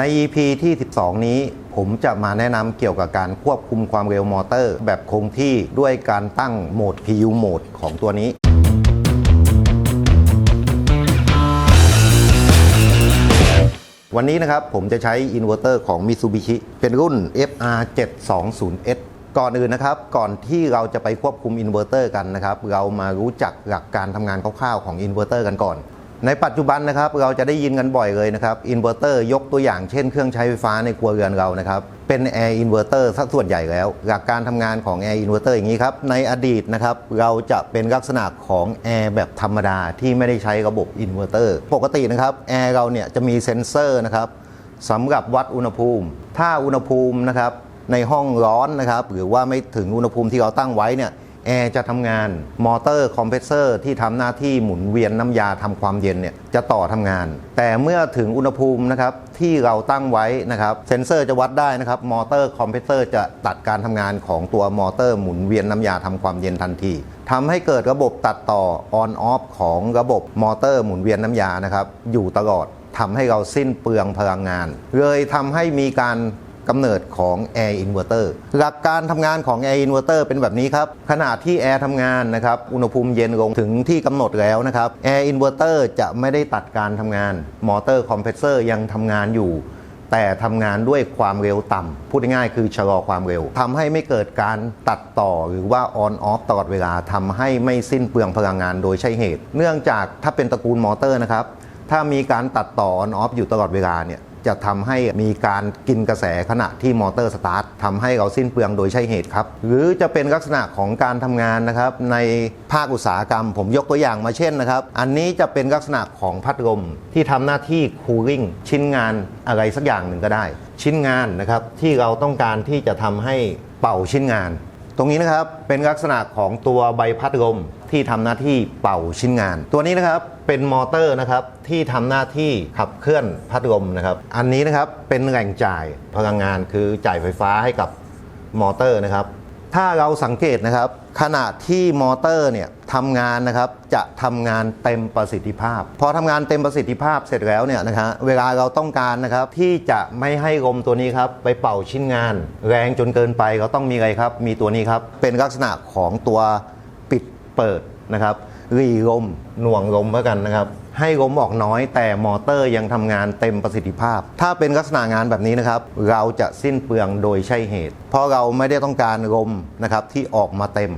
ใน EP ที่ 12 นี้ผมจะมาแนะนำเกี่ยวกับการควบคุมความเร็วมอเตอร์ แบบคงที่ด้วยการตั้งโหมด PU โหมดของตัวนี้วันนี้นะครับผมจะใช้อินเวอร์เตอร์ของ Mitsubishi เป็นรุ่น FR 720S ก่อนอื่นนะครับ ก่อนที่เราจะไปควบคุมอินเวอร์เตอร์กันนะครับ เรามารู้จักหลักการทำงานคร่าวๆของอินเวอร์เตอร์กันก่อน ในปัจจุบันนะครับเราจะได้ยินกันบ่อยเลยนะครับอินเวอร์เตอร์ยกตัวอย่างเช่นเครื่องใช้ไฟฟ้าในครัวเรือนเรานะครับเป็นแอร์อินเวอร์เตอร์สักส่วนใหญ่แล้ว หลักการทำงานของแอร์อินเวอร์เตอร์อย่างนี้ครับ ในอดีตนะครับเราจะเป็นลักษณะของแอร์แบบธรรมดาที่ไม่ได้ใช้ระบบอินเวอร์เตอร์ปกตินะครับแอร์เราเนี่ยจะมีเซ็นเซอร์นะครับสำหรับวัดอุณหภูมิ ถ้าอุณหภูมินะครับในห้องร้อนนะครับหรือว่าไม่ถึงอุณหภูมิที่เราตั้งไว้เนี่ย แอร์จะทำงาน มอเตอร์คอมเพรสเซอร์ที่ทำหน้าที่หมุนเวียนน้ำยาทำความเย็นเนี่ยจะต่อทำงาน แต่เมื่อถึงอุณหภูมินะครับที่เราตั้งไว้นะครับเซนเซอร์จะวัดได้นะครับมอเตอร์คอมเพรสเซอร์จะตัดการทำงานของตัวมอเตอร์หมุนเวียนน้ำยาทำความเย็นทันทีทำให้เกิดระบบตัดต่อ on off ของระบบมอเตอร์หมุนเวียนน้ำยานะครับอยู่ตลอดทำให้เราสิ้นเปลืองพลังงาน เลยทำให้มีการ กำเนิดของ Air Inverter หลักการทำงานของ Air Inverter เป็นแบบนี้ครับขณะที่แอร์ทำงานนะครับอุณหภูมิเย็นลงถึงที่กำหนดแล้วนะครับ Air Inverter จะไม่ได้ตัดการทำงานมอเตอร์คอมเพรสเซอร์ยังทำงานอยู่แต่ทำงานด้วยความเร็วต่ำพูดง่ายๆคือชะลอความเร็วทำให้ไม่เกิดการตัดต่อหรือว่า on off ตลอดเวลาทำให้ไม่สิ้นเปลืองพลังงานโดยใช่เหตุ เนื่องจากถ้าเป็นตระกูลมอเตอร์นะครับ ถ้ามีการตัดต่อ on off อยู่ตลอดเวลาเนี่ย จะทำให้มีการกินกระแสขณะที่มอเตอร์สตาร์ททำให้เราสิ้นเปลืองโดยใช่เหตุครับ หรือจะเป็นลักษณะของการทำงานนะครับ ในภาคอุตสาหกรรม ผมยกตัวอย่างมาเช่นนะครับ อันนี้จะเป็นลักษณะของพัดลมที่ทำหน้าที่คูลิ่งชิ้นงานอะไรสักอย่างหนึ่งก็ได้ ชิ้นงานนะครับที่เราต้องการที่จะทำให้เป่าชิ้นงาน ตรงนี้นะครับเป็นลักษณะของตัวใบพัดลมที่ทำหน้าที่เป่าชิ้นงาน ตัวนี้นะครับเป็นมอเตอร์นะครับที่ทำหน้าที่ขับเคลื่อนพัดลมนะครับอันนี้นะครับเป็นแหล่งจ่ายพลังงานคือจ่ายไฟฟ้าให้กับมอเตอร์นะครับ ถ้าเราสังเกตนะครับ ขณะที่มอเตอร์เนี่ยทำงานนะครับจะทำงานเต็มประสิทธิภาพ พอทำงานเต็มประสิทธิภาพเสร็จแล้วเนี่ยนะฮะเวลาเราต้องการนะครับที่จะไม่ให้ลมตัวนี้ครับไปเป่าชิ้นงาน แรงจนเกินไปเราต้องมีอะไรครับ มีตัวนี้ครับเป็นลักษณะของตัวปิดเปิดนะครับรีลมหน่วงลมเพื่อกันนะครับ ให้ลมออกน้อย แต่มอเตอร์ยังทำงานเต็มประสิทธิภาพ ถ้าเป็นลักษณะงานแบบนี้นะครับ เราจะสิ้นเปลืองโดยใช่เหตุ เพราะเราไม่ได้ต้องการลมนะครับที่ออกมาเต็ม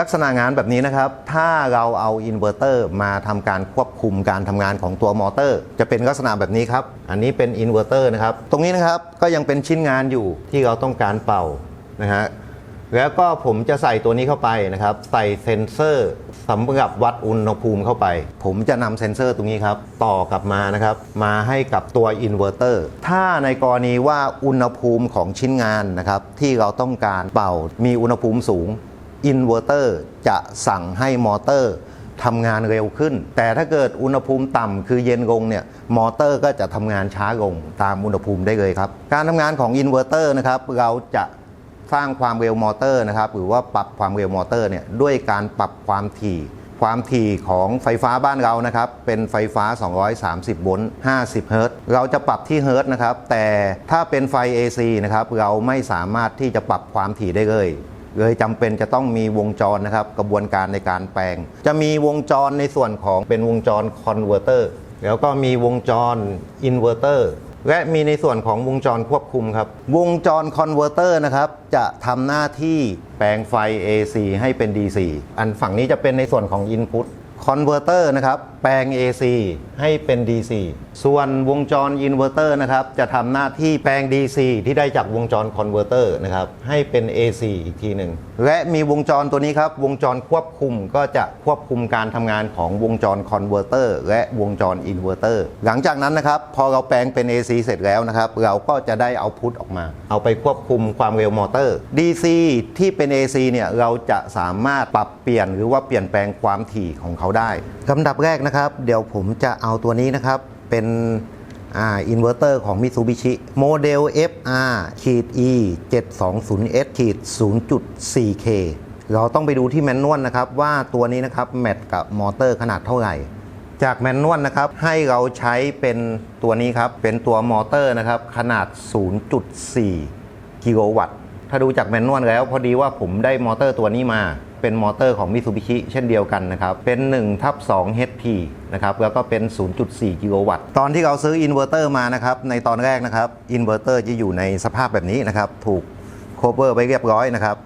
ลักษณะงานแบบนี้นะครับ ถ้าเราเอาอินเวอร์เตอร์มาทำการควบคุมการทำงานของตัวมอเตอร์ จะเป็นลักษณะแบบนี้ครับ อันนี้เป็นอินเวอร์เตอร์นะครับ ตรงนี้นะครับก็ยังเป็นชิ้นงานอยู่ที่เราต้องการเป่านะฮะ แล้วก็ผมจะใส่ตัวนี้เข้าไปนะครับ ใส่เซ็นเซอร์สำหรับวัดอุณหภูมิเข้าไป ผมจะนำเซ็นเซอร์ตรงนี้ครับ ต่อกลับมานะครับ มาให้กับตัวอินเวอร์เตอร์ถ้าในกรณีว่าอุณหภูมิของชิ้นงานนะครับ ที่เราต้องการเป่ามีอุณหภูมิสูงอินเวอร์เตอร์จะสั่งให้มอเตอร์ทำงานเร็วขึ้น แต่ถ้าเกิดอุณหภูมิต่ำคือเย็นลงเนี่ยมอเตอร์ก็จะทำงานช้าลงตามอุณหภูมิได้เลยครับ การทำงานของอินเวอร์เตอร์นะครับเราจะ สร้างความเร็วมอเตอร์นะครับหรือว่าปรับความเร็วมอเตอร์เนี่ยด้วยการปรับความถี่ความถี่ของไฟฟ้าบ้านเรานะครับเป็นไฟฟ้า 230 โวลต์ 50 เฮิรตซ์เราจะปรับที่เฮิรตซ์นะครับ แต่ถ้าเป็นไฟ AC นะครับเราไม่สามารถที่จะปรับความถี่ได้เลย เลยจำเป็นจะต้องมีวงจรนะครับ กระบวนการในการแปลง จะมีวงจรในส่วนของเป็นวงจรคอนเวอร์เตอร์แล้วก็มีวงจรอินเวอร์เตอร์ และมีในส่วนของวงจรควบคุมครับ วงจรคอนเวอร์เตอร์นะครับจะทำหน้าที่แปลงไฟ AC ให้เป็น DC อันฝั่งนี้จะเป็นในส่วนของ Input คอนเวอร์เตอร์นะครับ ปลง AC ให้เป็น DC ส่วนวงจรอินเวอร์เตอร์นะครับ จะทำหน้าที่แปลง DC ที่ได้จากวงจรคอนเวอร์เตอร์นะครับ ให้เป็น AC อีกทีหนึ่ง และมีวงจรตัวนี้ครับ วงจรควบคุมก็จะควบคุมการทำงานของวงจรคอนเวอร์เตอร์และวงจรอินเวอร์เตอร์หลังจากนั้นนะครับ พอเราแปลงเป็น AC เสร็จแล้วนะครับ เราก็จะได้เอาพุทออกมา เอาไปควบคุมความเร็วมอเตอร์ DC ที่เป็น AC เนี่ยเราจะสามารถปรับเปลี่ยนหรือว่าเปลี่ยนแปลงความถี่ของเขาได้ลำดับแรกนะครับเดี๋ยวผมจะเอาตัวนี้นะครับ เป็นอินเวอร์เตอร์ของ Mitsubishi โมเดล FR ขีด E 720S ขีด 0.4K เราต้องไปดูที่แมนนวลนะครับ ว่าตัวนี้นะครับแมทกับมอเตอร์ขนาดเท่าไหร่ จากแมนนวลนะครับให้เราใช้เป็นตัวนี้ครับ เป็นตัวมอเตอร์นะครับ ขนาด 0.4 กิโลวัตต์ ถ้าดูจากแมนนวลแล้ว พอดีว่าผมได้มอเตอร์ตัวนี้มา เป็นมอเตอร์ของมิ t ูบิชิเช่นเดียวกันนะครับ เป็น1ทับ2 HP นะครับ แล้วก็เป็น 0.4 กิโลวัตต์ ตอนที่เราซื้ออินเวอร์เตอร์มานะครับ ในตอนแรกนะครับ อินเวอร์เตอร์จะอยู่ในสภาพแบบนี้นะครับ ถูกโคเวอร์ไว้เรียบร้อยนะครับ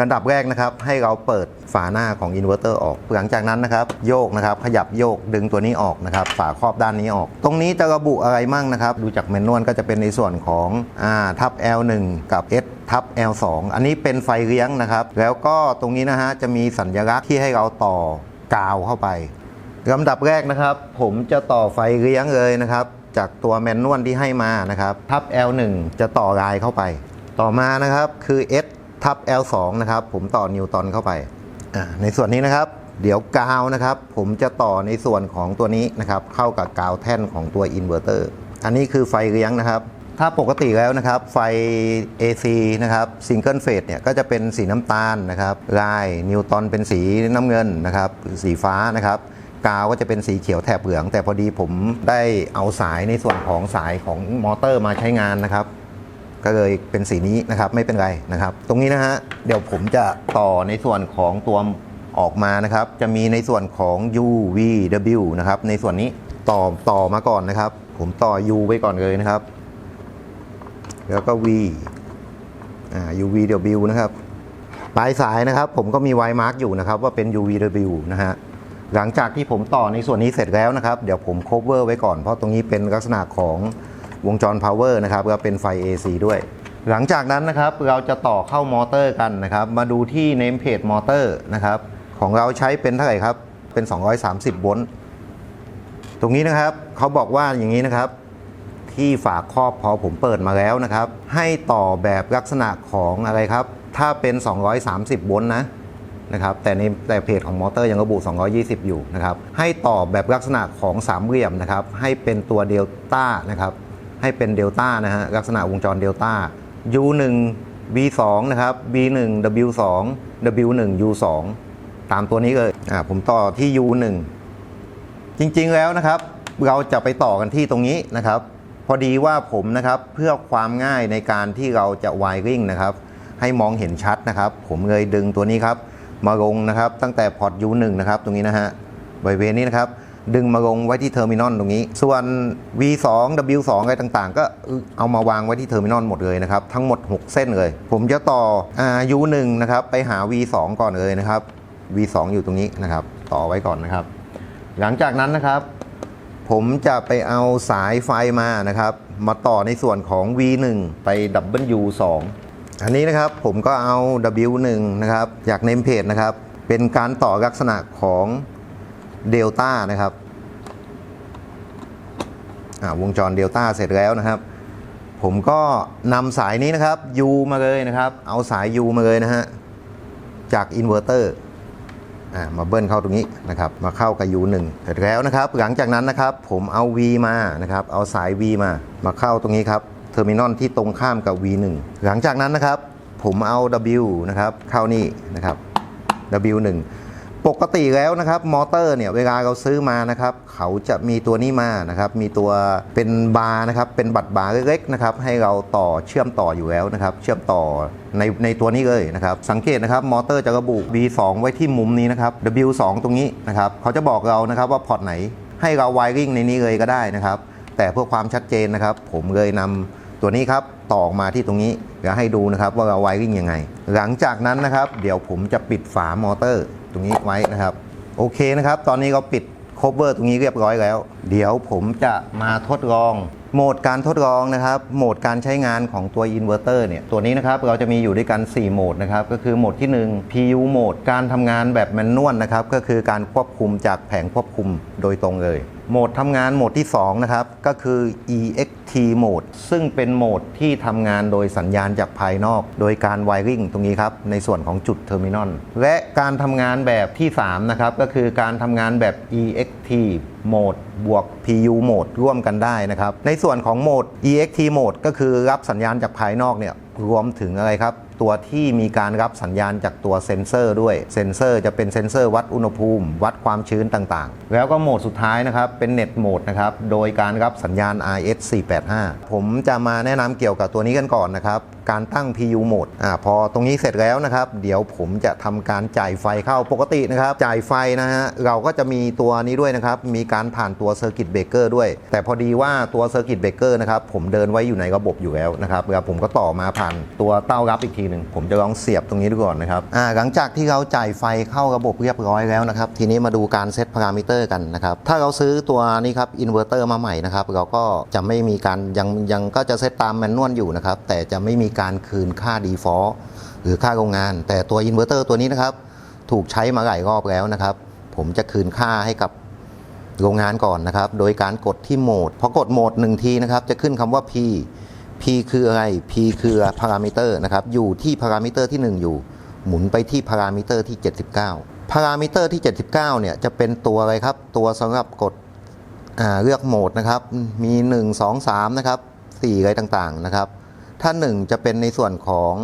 อันดับแรกนะครับให้เราเปิดฝาหน้าของอินเวอร์เตอร์ออก หลังจากนั้นนะครับโยกนะครับขยับโยกดึงตัวนี้ออกนะครับฝาครอบด้านนี้ออก ตรงนี้จะระบุอะไรมั่งนะครับ ดูจากแมนนวลก็จะเป็นในส่วนของอ่าทับ L1 กับ S ทับ L2 อันนี้เป็นไฟเลี้ยงนะครับ แล้วก็ตรงนี้นะฮะจะมีสัญลักษณ์ที่ให้เราต่อกาวเข้าไปลำดับแรกนะครับ ผมจะต่อไฟเลี้ยงเลยนะครับ จากตัวแมนนวลที่ให้มานะครับ ทับ L1 จะต่อลายเข้าไป ต่อมานะครับคือ S ทับ L2 นะครับผมต่อนิวตันเข้าไปในส่วนนี้นะครับ เดี๋ยวกาวนะครับ ผมจะต่อในส่วนของตัวนี้นะครับ เข้ากับกาวแท่นของตัวอินเวอร์เตอร์ อันนี้คือไฟเลี้ยงนะครับ ถ้าปกติแล้วนะครับไฟ AC นะครับซิงเกิลเฟสเนี่ยก็จะเป็นสีน้ำตาลนะครับลายนิวตันเป็นสีน้ำเงินนะครับสีฟ้านะครับกาวก็จะเป็นสีเขียวแถบเหลือง แต่พอดีผมได้เอาสายในส่วนของสายของมอเตอร์มาใช้งานนะครับ ก็เลยเป็นสีนี้นะครับไม่เป็นไรนะครับ ตรงนี้นะฮะเดี๋ยวผมจะต่อในส่วนของตัวออกมานะครับ จะมีในส่วนของ UVW นะครับในส่วนนี้ต่อต่อมาก่อนนะครับ ผมต่อ U ไว้ก่อนเลยนะครับ แล้วก็ V อ่า UVW นะครับปลายสายนะครับ ผมก็มีไวมาร์กอยู่นะครับ ว่าเป็น UVW นะฮะหลังจากที่ผมต่อในส่วนนี้เสร็จแล้วนะครับ เดี๋ยวผม cover ไว้ก่อน เพราะตรงนี้เป็นลักษณะของวงจร power นะครับแล้วเป็นไฟ AC ด้วย หลังจากนั้นนะครับเราจะต่อเข้ามอเตอร์กันนะครับ มาดูที่ name plate มอเตอร์นะครับ ของเราใช้เป็นเท่าไหร่ครับ เป็น 230 โวลต์ตรงนี้นะครับเขาบอกว่าอย่างนี้นะครับ ที่ฝาครอบพอผมเปิดมาแล้วนะครับ ให้ต่อแบบลักษณะของอะไรครับ ถ้าเป็น 230โวลต์นะนะครับแต่ในแต่เพจของมอเตอร์ยังระบุ 220 อยู่นะครับ ให้ต่อแบบลักษณะของสามเหลี่ยมนะครับ ให้เป็นตัวเดลต้านะครับ ให้เป็นเดลต้านะฮะลักษณะวงจรเดลต้า U1 V2 นะครับ V1 W2 W1 U2 ตามตัวนี้เลยอ่าผมต่อที่ U1 จริงๆแล้วนะครับ เราจะไปต่อกันที่ตรงนี้นะครับ อดีว่าผมนะครับเพื่อความง่ายในการที่เราจะวายริ่งนะครับ ให้มองเห็นชัดนะครับ ผมเลยดึงตัวนี้ครับ มาลงนะครับตั้งแต่พอร์ต U1 นะครับ ตรงนี้นะฮะบริเวณนี้นะครับ ดึงมาลงไว้ที่เทอร์มินอลตรงนี้ ส่วน V2 W2 อะไรต่างๆ ก็เอามาวางไว้ที่เทอร์มินอลหมดเลยนะครับ ทั้งหมด 6 เส้นเลย ผมจะต่ออ่า U1 นะครับไปหา V2 ก่อนเลยนะครับ V2 อยู่ตรงนี้นะครับ ต่อไว้ก่อนนะครับ หลังจากนั้นนะครับ ผมจะไปเอาสายไฟมานะครับ มาต่อในส่วนของ V1 ไป W2 อันนี้นะครับผมก็เอา W1 นะครับ จากเนมเพจนะครับ เป็นการต่อลักษณะของเดลต้านะครับวงจรเดลต้าเสร็จแล้วนะครับ ผมก็นำสายนี้นะครับ U มาเลยนะครับ เอาสาย U มาเลยนะฮะ จากอินเวอร์เตอร์ มาเบิ้ลเข้าตรงนี้นะครับมาเข้ากับ U1 เสร็จแล้วนะครับ หลังจากนั้นนะครับผมเอา V มานะครับเอาสาย V มามาเข้าตรงนี้ครับเทอร์มินอลที่ตรงข้ามกับ V1 หลังจากนั้นนะครับผมเอา W นะครับเข้านี่นะครับ W1 ปกติแล้วนะครับมอเตอร์เนี่ยเวลาเราซื้อมานะครับเขาจะมีตัวนี้มานะครับมีตัวเป็นบาร์นะครับเป็นบัตรบาร์เล็กๆนะครับให้เราต่อเชื่อมต่ออยู่แล้วนะครับเชื่อมต่อในในตัวนี้เลยนะครับสังเกตนะครับมอเตอร์จะระบุ B2 ไว้ที่มุมนี้นะครับ W2 ตรงนี้นะครับเขาจะบอกเรานะครับว่าพอร์ตไหนให้เราไวริ่งในนี้เลยก็ได้นะครับแต่เพื่อความชัดเจนนะครับผมเลยนำตัวนี้ครับต่อออกมาที่ตรงนี้เดี๋ยวให้ดูนะครับว่าเราไวริ่งยังไง หลังจากนั้นนะครับเดี๋ยวผมจะปิดฝามอเตอร์ ตรงนี้ไว้นะครับ โอเคนะครับ ตอนนี้เราปิด cover ตรงนี้เรียบร้อยแล้ว เดี๋ยวผมจะมาทดลอง โหมดการทดลองนะครับ โหมดการใช้งานของตัวอินเวอร์เตอร์เนี่ย ตัวนี้นะครับเราจะมีอยู่ด้วยกัน 4 โหมดนะครับ ก็คือโหมดที่ 1 PU โหมด การทำงานแบบแมนนวลนะครับ ก็คือการควบคุมจากแผงควบคุมโดยตรงเลย โหมดทำงานโหมดที่ 2 นะครับ ก็คือ E.X T- Mode ซึ่งเป็นโหมดที่ทำงานโดยสัญญาณจากภายนอก โดยการไวริงตรงนี้ครับ ในส่วนของจุดเทอร์มินอลและการทำงานแบบที่ 3 นะครับ ก็คือการทำงานแบบ EXT Mode บวก PU Mode ร่วมกันได้นะครับ ในส่วนของโหมด EXT Mode ก็คือรับสัญญาณจากภายนอกเนี่ยรวมถึงอะไรครับ ตัวที่มีการรับสัญญาณจากตัวเซ็นเซอร์ด้วย เซ็นเซอร์จะเป็นเซ็นเซอร์วัดอุณหภูมิ วัดความชื้นต่างๆ แล้วก็โหมดสุดท้ายนะครับ เป็นเน็ตโหมดนะครับ โดยการรับสัญญาณ RS 4 8 85 ผมจะมาแนะนำเกี่ยวกับตัวนี้กันก่อนนะครับ การตั้ง PU โหมดอ่าพอตรงนี้เสร็จแล้วนะครับ เดี๋ยวผมจะทำการจ่ายไฟเข้าปกตินะครับ จ่ายไฟนะฮะเราก็จะมีตัวนี้ด้วยนะครับ มีการผ่านตัวเซอร์กิตเบรกเกอร์ด้วย แต่พอดีว่าตัวเซอร์กิตเบรกเกอร์นะครับผมเดินไว้อยู่ในระบบอยู่แล้วนะครับแล้วผมก็ต่อมาผ่านตัวเต้ารับอีกทีหนึ่งผมจะลองเสียบตรงนี้ดูก่อนนะครับอ่าหลังจากที่เราจ่ายไฟเข้าระบบเรียบร้อยแล้วนะครับ ทีนี้มาดูการเซตพารามิเตอร์กันนะครับถ้าเราซื้อตัวนี้ครับอินเวอร์เตอร์มาใหม่นะครับเราก็จะไม่มีการยังยังก็จะเซตตามแมนนวลอยู่นะครับแต่จะไม่มีกการคืนค่า default หรือค่าโรงงาน แต่ตัวอินเวอร์เตอร์ตัวนี้นะครับ ถูกใช้มาหลายรอบแล้วนะครับ ผมจะคืนค่าให้กับโรงงานก่อนนะครับ โดยการกดที่โหมดพอกดโหมดหนึ่งทีนะครับ จะขึ้นคำว่า P P คืออะไร P คือพารามิเตอร์นะครับ อยู่ที่พารามิเตอร์ที่ 1 อยู่ หมุนไปที่พารามิเตอร์ที่ 79 พารามิเตอร์ที่ 79 เนี่ย จะเป็นตัวอะไรครับ ตัวสำหรับกดเลือกโหมดนะครับ มี 1 2 3 นะครับ 4 อะไรต่างๆ นะครับ ถ้า 1 จะเป็นในส่วนของ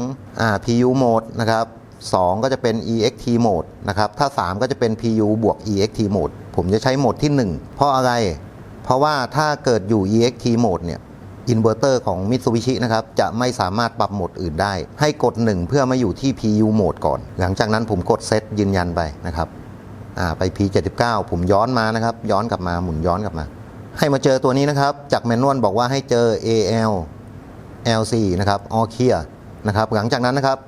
อ่า PU mode นะครับ2ก็จะเป็น EXT mode นะครับ ถ้า 3 ก็จะเป็น PU บวก EXT mode ผมจะใช้โหมดที่ 1 เพราะอะไร เพราะว่าถ้าเกิดอยู่ EXT mode เนี่ย อินเวอร์เตอร์ของ Mitsubishi นะครับ จะไม่สามารถปรับโหมดอื่นได้ ให้กด 1 เพื่อมาอยู่ที่ PU โหมดก่อน หลังจากนั้นผมกดเซตยืนยันไปนะครับอ่าไป P79 ผมย้อนมานะครับ ย้อนกลับมาหมุนย้อนกลับมา ให้มาเจอตัวนี้นะครับ จากแมนนวลบอกว่าให้เจอ AL LC นะครับ All Clear นะครับหลังจากนั้นนะครับ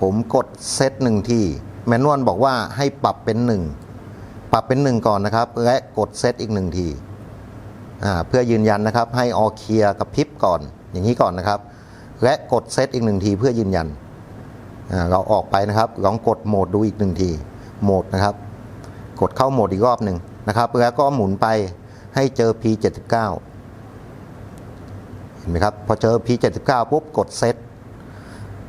ผมกดเซตหนึ่งทีแมนนวลบอกว่าให้ปรับเป็น 1 ปรับเป็น 1 ก่อนนะครับ และกดเซตอีก 1 ทีอ่าเพื่อยืนยันนะครับให้ All Clear กับพิบก่อน อย่างนี้ก่อนนะครับ และกดเซตอีก 1 ทีเพื่อยืนยันอ่าเราออกไปนะครับลองกดโหมดดูอีก 1 ทีโหมดนะครับ กดเข้าโหมดอีกรอบหนึ่งนะครับ แล้วก็หมุนไปให้เจอ P79 ห็นไหมครับ พอเจอ P79 ปุ๊บกดเซต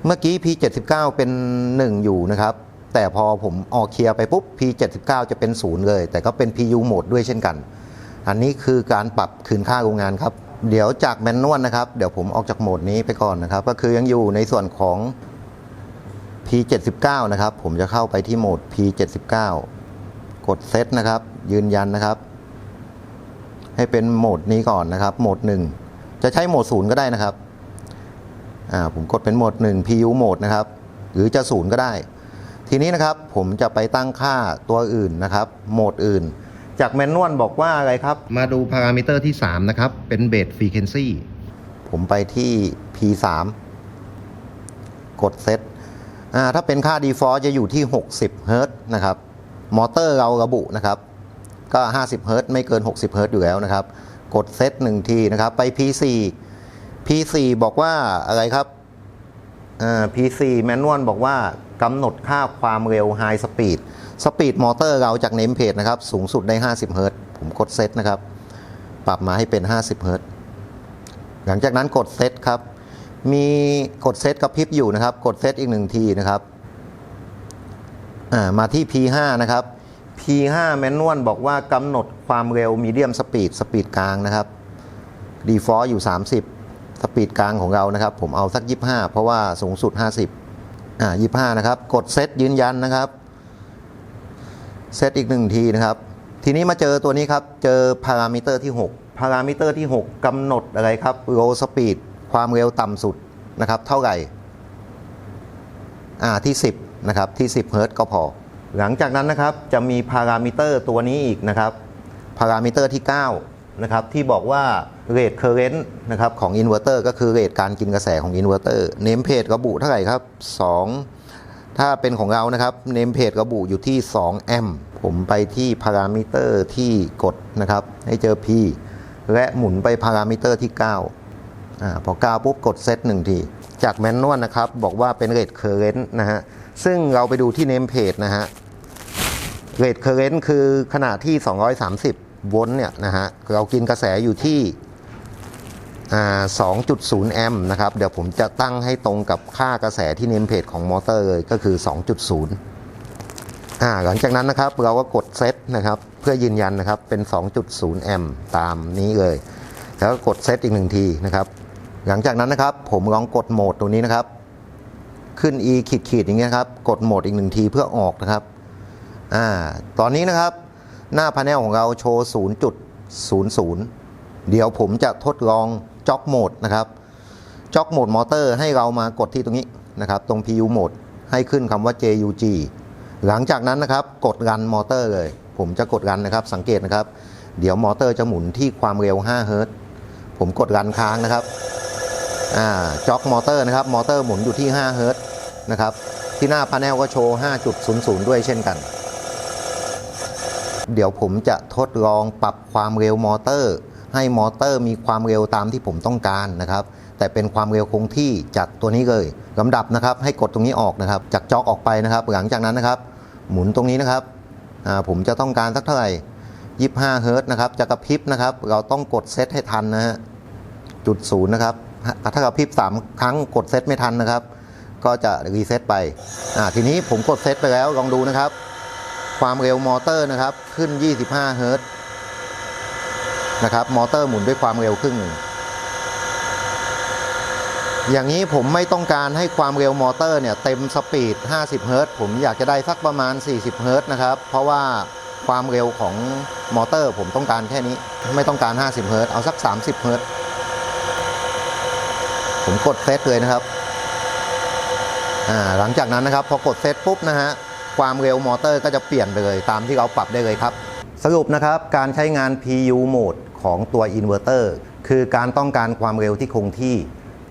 เมื่อกี้ P79 เป็น 1 อยู่นะครับ แต่พอผมออกเคลียร์ไปปุ๊บ P79 จะเป็น 0 เลย แต่ก็เป็น PU โหมดด้วยเช่นกัน อันนี้คือการปรับคืนค่าโรงงานครับ เดี๋ยวจากแมนนวลนะครับ เดี๋ยวผมออกจากโหมดนี้ไปก่อนนะครับ ก็คือยังอยู่ในส่วนของ P79 นะครับ ผมจะเข้าไปที่โหมด P79 กดเซตนะครับ ยืนยันนะครับ ให้เป็นโหมดนี้ก่อนนะครับ โหมด 1 จะใช้โหมด0ก็ได้นะครับอ่าผมกดเป็นโหมด 1 PU โหมดนะครับ หรือจะ0ก็ได้ ทีนี้นะครับผมจะไปตั้งค่าตัวอื่นนะครับ โหมดอื่น จากแมนนวลบอกว่าอะไรครับ มาดูพารามิเตอร์ที่ 3 นะครับ เป็นเบสฟรีเค n ซีผมไปที่ P3 กดเซตอ่าถ้าเป็นค่า default จะอยู่ที่ 60เฮิรตซ์นะครับ มอเตอร์เราระบุนะครับ ก็ 50เฮิรตซ์ไม่เกิน 60เฮิรตซ์อยู่แล้วนะครับ กดเซตหนึ่งทีนะครับ ไป P4 P4 บอกว่าอะไรครับอ่า P4 แมนนวลบอกว่ากำหนดค่าความเร็ว High Speed สปีดมอเตอร์เราจากเนมเพจนะครับ สูงสุดได้ 50 เฮิรตผมกดเซตนะครับ ปรับมาให้เป็น 50 เฮิรตหลังจากนั้นกดเซตครับ มีกดเซตกับพริบอยู่นะครับ กดเซตอีกหนึ่งทีนะครับ อ่า มาที่ P5 นะครับ P5 แมนนวลบอกว่ากำหนดความเร็วมีเดียมสปีดสปีดกลางนะครับ default อยู่ 30 สปีดกลางของเรานะครับ ผมเอาสัก 25 เพราะว่าสูงสุด 50 อ่า 25 นะครับ กดเซตยืนยันนะครับ เซตอีกหนึ่งทีนะครับ ทีนี้มาเจอตัวนี้ครับ เจอพารามิเตอร์ที่ 6 พารามิเตอร์ที่ 6กำหนดอะไรครับ low speed ความเร็วต่ำสุดนะครับ เท่าไหร่ อ่า ที่ 10 นะครับ ที่ 10 เฮิร์ตก็พอ หลังจากนั้นนะครับจะมีพารามิเตอร์ตัวนี้อีกนะครับพารามิเตอร์ที่9นะครับที่บอกว่าเรทเคอร์เรนต์นะครับของอินเวอร์เตอร์ก็คือเรทการกินกระแสของอินเวอร์เตอร์เนมเพจระบุเท่าไหร่ครับ 2 ถ้าเป็นของเรานะครับเนมเพจระบุอยู่ที่2แอมป์ผมไปที่พารามิเตอร์ที่กดนะครับให้เจอ P และหมุนไปพารามิเตอร์ที่ 9อ่าพอก้าวปุ๊บกดเซตหนึ่งที จากแมนนวลนะครับบอกว่าเป็นเรทเคอร์เรนต์นะฮะ ซึ่งเราไปดูที่เนมเพจนะฮะเรทเคอร์เรนต์คือขนาดที่ 230 โวลต์เนี่ยนะฮะเรากินกระแสอยู่ที่2.0 แอมป์นะครับ เดี๋ยวผมจะตั้งให้ตรงกับค่ากระแสที่เนมเพจของมอเตอร์เลยก็คือ 2.0อ่าหลังจากนั้นนะครับเราก็กดเซตนะครับเพื่อยืนยันนะครับเป็น 2.0 แอมป์ตามนี้เลย แล้วก็กดเซตอีกหนึ่งทีนะครับ หลังจากนั้นนะครับผมลองกดโหมดตรงนี้นะครับ ขึ้น e ขีดขีดๆอย่างเงี้ยครับกดโหมดอีกหนึ่งทีเพื่อออกนะครับอ่าตอนนี้นะครับ หน้าพาเนลของเราโชว์ 0.00 เดี๋ยวผมจะทดลองจ็อกโหมดนะครับจ็อกโหมดมอเตอร์ให้เรามากดที่ตรงนี้นะครับ ตรง PU โหมดให้ขึ้นคำว่า JUG หลังจากนั้นนะครับ กดรันมอเตอร์เลย ผมจะกดรันนะครับ สังเกตนะครับ เดี๋ยวมอเตอร์จะหมุนที่ความเร็ว 5 เฮิรตซ์ผมกดรันค้างนะครับ อ่าจ็อกมอเตอร์นะครับ มอเตอร์หมุนอยู่ที่ 5 เฮิรตซ์ นะครับ ที่หน้าพาเนลก็โชว์ 5.00 ด้วยเช่นกัน เดี๋ยวผมจะทดลองปรับความเร็วมอเตอร์ ให้มอเตอร์มีความเร็วตามที่ผมต้องการนะครับ แต่เป็นความเร็วคงที่จากตัวนี้เลยลำดับนะครับ ให้กดตรงนี้ออกนะครับ จากจ็อกออกไปนะครับ หลังจากนั้นนะครับ หมุนตรงนี้นะครับผมจะต้องการสักเท่าไหร่25เฮิรต์นะครับจะกระพริบนะครับ เราต้องกดเซตให้ทันนะฮะจุดศูนย์นะครับถ้ากระพริบ3ครั้งกดเซตไม่ทันนะครับ ก็จะรีเซ็ตไปอ่าทีนี้ผมกดเซ็ตไปแล้วลองดูนะครับ ความเร็วมอเตอร์นะครับขึ้น 25 เฮิรต์นะครับมอเตอร์หมุนด้วยความเร็วครึ่งหนึ่งอย่างนี้ผมไม่ต้องการให้ความเร็วมอเตอร์เนี่ยเต็มสปีด 50 เฮิรต์ผมอยากจะได้สักประมาณ 40 เฮิรต์นะครับ เพราะว่าความเร็วของมอเตอร์ผมต้องการแค่นี้ ไม่ต้องการ 50 เฮิรต์เอาสัก 30 เฮิรต์ผมกดเซตเลยนะครับ หลังจากนั้นนะครับพอกดเซตปุ๊บนะฮะความเร็วมอเตอร์ก็จะเปลี่ยนไปเลยตามที่เราปรับได้เลยครับ สรุปนะครับการใช้งาน PU โหมดของตัวอินเวอร์เตอร์คือการต้องการความเร็วที่คงที่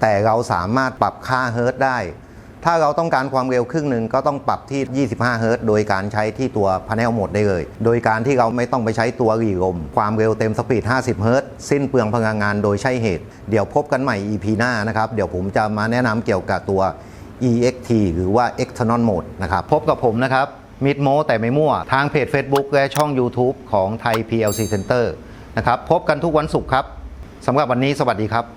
แต่เราสามารถปรับค่าเฮิร์ตได้ ถ้าเราต้องการความเร็วครึ่งหนึ่งก็ต้องปรับที่ 25 เฮิร์ตโดยการใช้ที่ตัวพาร์เนลโหมดได้เลย โดยการที่เราไม่ต้องไปใช้ตัวรีลม ความเร็วเต็มสปีด 50 เฮิร์ตสิ้นเปลืองพลังงานโดยใช่เหตุ เดี๋ยวพบกันใหม่ EP หน้านะครับ เดี๋ยวผมจะมาแนะนำเกี่ยวกับตัว EXT หรือว่า External Mode นะครับ พบกับผมนะครับ มิดโมแต่ไม่มั่ว ทางเพจ Facebook และช่อง YouTube ของไทย PLC Center นะครับ พบกันทุกวันศุกร์ครับสำหรับวันนี้สวัสดีครับ